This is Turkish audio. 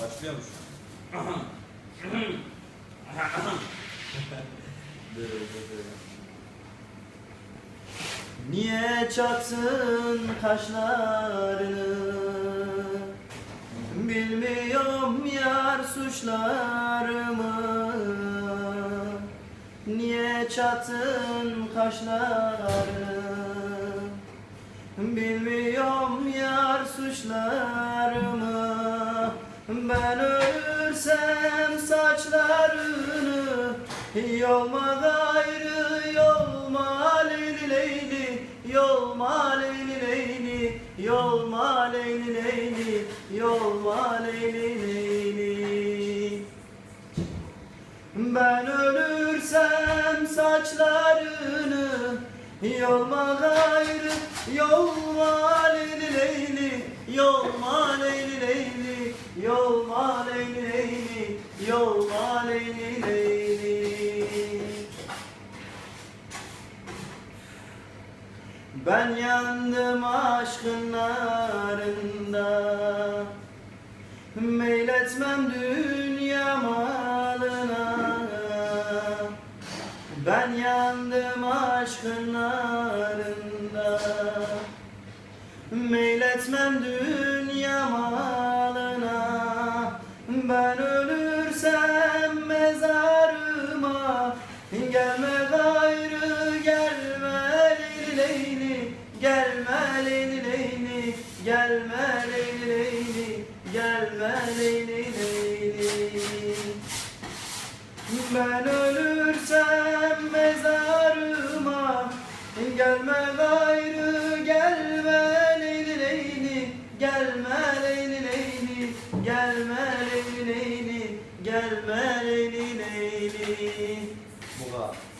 Dur. Niye çatsın kaşlarını Bilmiyorum yar suçlarımı. Niye çattın kaşlarını Bilmiyorum yar suçlarımı Ben ölürsem saçlarını Yolma gayrı yolma leyli leyli Yolma leyli leyli Yolma leyli leyli Yolma leyli leyli. Ben ölürsem saçlarını Yolma gayrı Yolma leyli leyli Yolma leyli leyli Yolma leyli leyli Yolma leyli leyli Ben yandım aşkın narında. Meyletmem dünya malına. Ben yandım aşkın narında. Meyletmem dünya malına. Ben Gelme leyli leyli Gelme leyli leyli ben ölürsem mezarıma Gelme gayrı gelme leyli leyli Gelme leyli leyli Gelme leyli leyli Gelme leyli leyli Bu kadar.